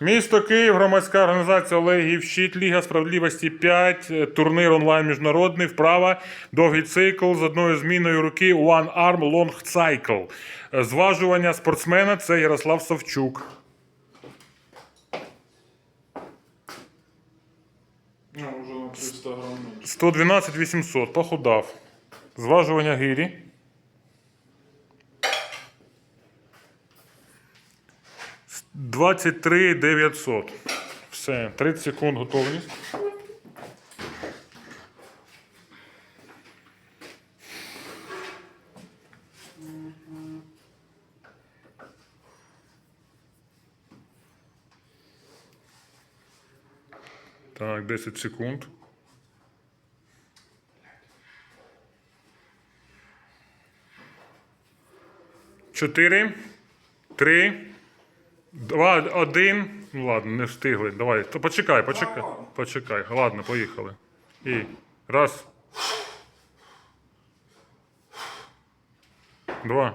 Місто Київ, громадська організація Олегів Щит, Ліга справедливості 5, е, турнир онлайн міжнародний, вправа, довгий цикл з одною зміною руки One Arm Long Cycle. Е, Зважування спортсмена це Ярослав Савчук. Ну, вже на 300 грам менше. 112 800, похудав. Зважування гирі. 23 900. Все, 30 секунд готовність. Так, 10 секунд. Чотири, три, два, один. Ну ладно, не встигли. Давай. То почекай, почекай. Почекай. Ладно, поїхали. І раз. Два.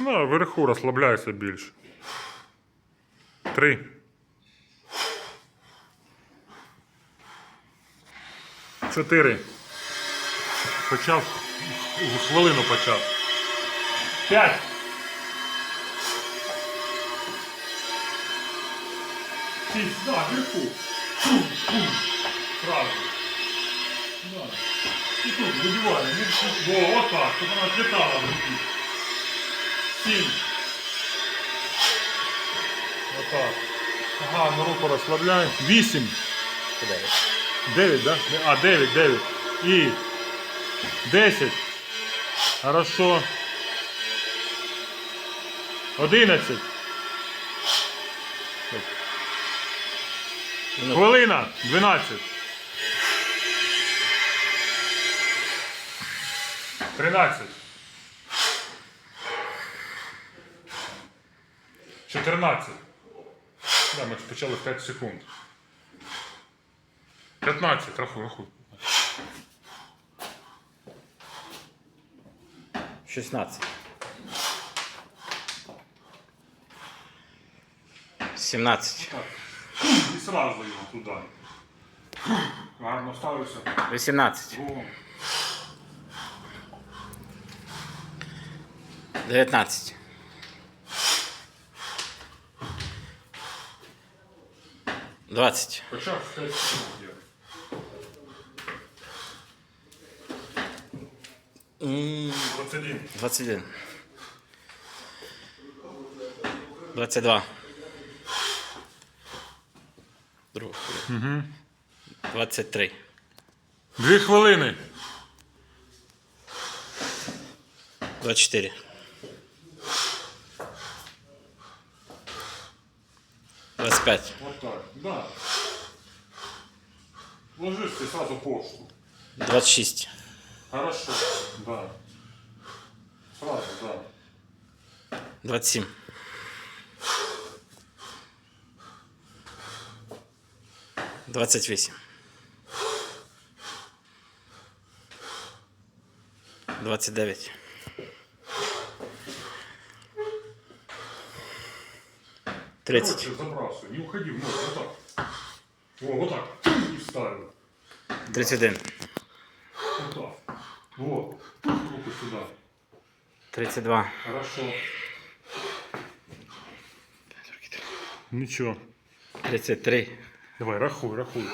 Ну, вверху розслабляйся більше. Три. Чотири. Почав. Хвилину почав. П'ять. Шість, да, вверху. Пум, пум. Сразу. Да. І тут вибивали. Не. Во, вот так, щоб вона злітала в руки. Сім. Отак. Ага, на руку розслабляй. Вісім. Дев'ять, да? А, дев'ять, дев'ять. І десять. Хорошо. Одинадцять. Хвилина. Дванадцять. Тринадцять. Чотирнадцять. Да, ми почали в 5 секунд. 15, рахуй, рахуй. 16. 17. І сразу його туди. Гарно ставився. 18. О, 19. 20. Почав в 5 секунд. я. М, 21. 21. 22. Друга. Угу. 23. Дві хвилини. 24. 25. Вот так. Да. Ложись ты сразу пошту. 26. Хорошо. Да. Сразу, да. 27. 28. 29. 30. Короче, забрасывай. Не уходи в нос. Вот так. О, вот так. И вставил. 31. Вот так. Вот. Руку сюда. 32. Хорошо. Ничего. 33. Давай, рахуй, рахуй.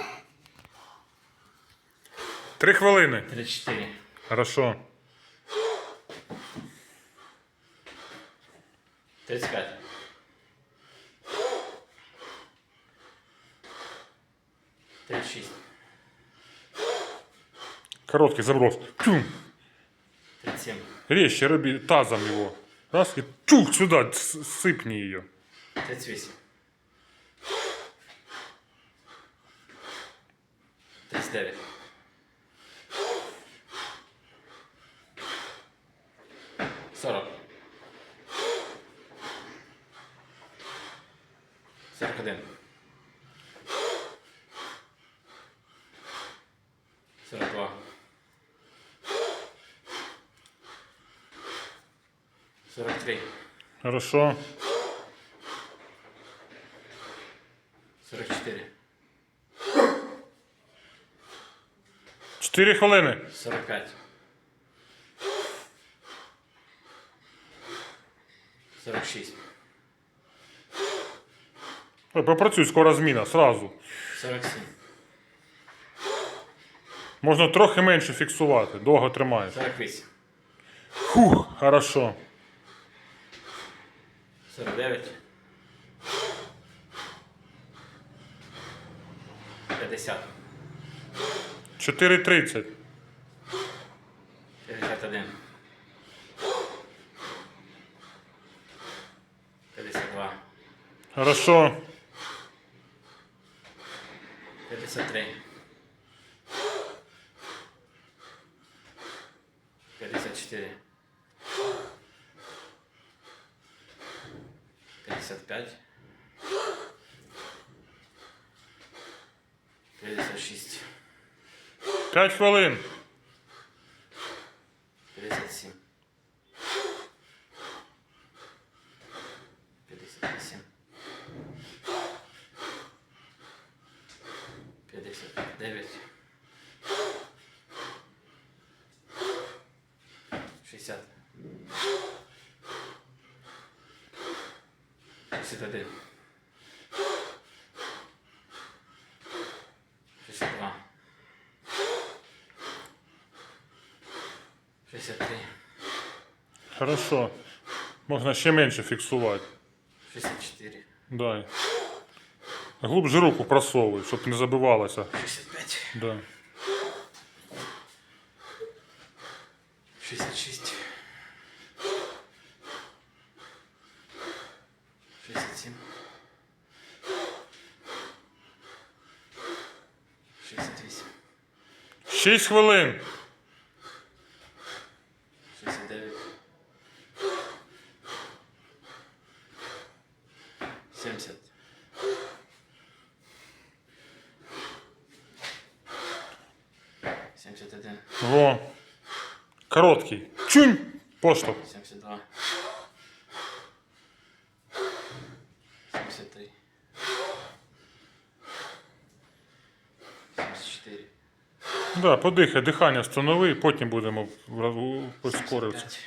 Три хвилини. 34. Хорошо. 35. 36. Короткий заброс. Тюм. 37. Резче, роби тазом его. Раз и тюх сюда, с- сыпни ее. 38. してるサラサラカデン4 хвилини. 45. 46. Ой, Попрацюй, скоро зміна, сразу. 47. Можна трохи менше фіксувати, довго тримаєш. 48. Фух, хорошо. 49. 50. 4.30. 51. 52. Хорошо. 53. 54. 55. 5 хвилин. 57. 58. 59. 60. 61. 63. Хорошо. Можна ще менше фіксувати. 64. Дай. Глубже руку просовуй, щоб не забивалося. 65. Да. 66. 67. 68. 6 хвилин. 71. Во. Короткий. Чунь! Поштовх. 72. 73. 74. Да, подихай, дихання встанови, потім будемо прискорюватися. 75.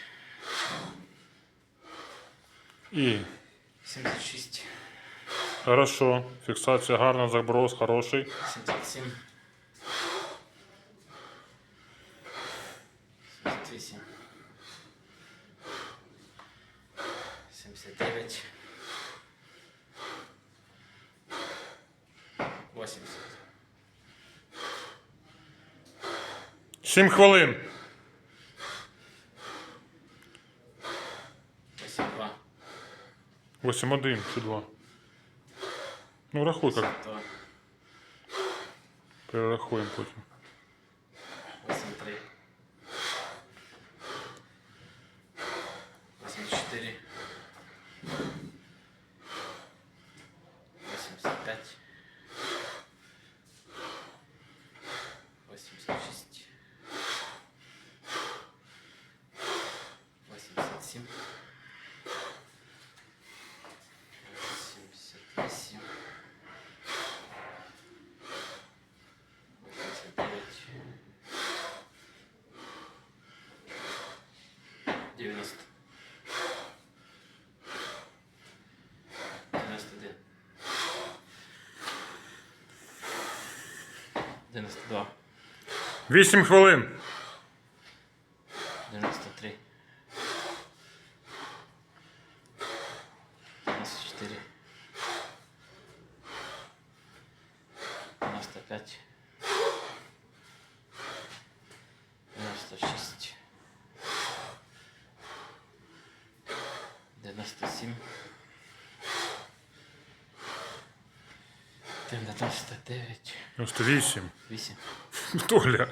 І 76. хорошо. Фіксація гарна, заброс, хороший. 77. Семь, семьдесят восемь, семьдесят девять, восемьдесят. 7 хвилин. 82, 8-1 чи 2. Ну, рахуй як. 82, Перерахуємо потім. did he? 92, 8 хвилин. 93, 94, 95, 96, 97, 99, 98. 8, Толя.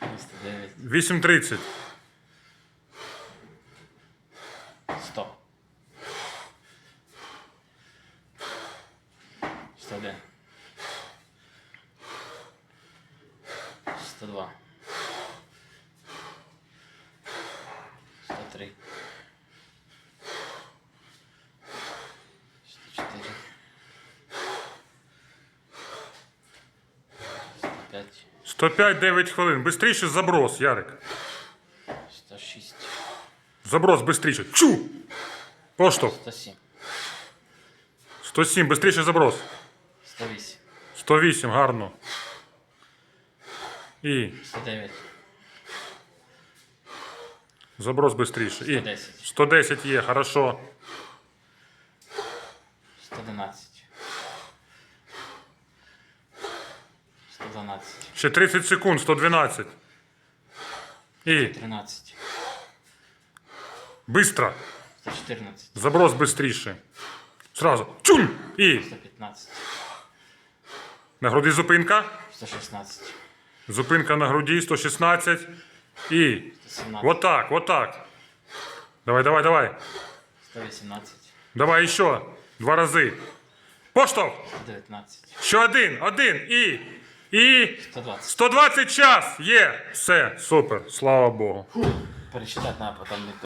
99, 8.30. 100. 101. 102. 103. 105, 105 9 хвилин. Бистріше заброс, Ярик. 106, Заброс бистріше. Чу! Поштовх. 107, 107, бистріше заброс. 108, 108, гарно. І 109, заброс бистріше. І 110. 110 є, хорошо. 111, 112, Ще 30 секунд, 112. І 13, бистро. 114, Заброс бистріше. Сразу. Чун! І 115, на груді зупинка. 116, Зупинка на груді 116. І 117, вот так, вот так. Давай, давай, давай. 118, Давай ще. Два рази. Поштовх. 119, Ще один, один. І. І. 120. 120 час. Є. Все, супер. Слава Богу. Перечитати треба, там не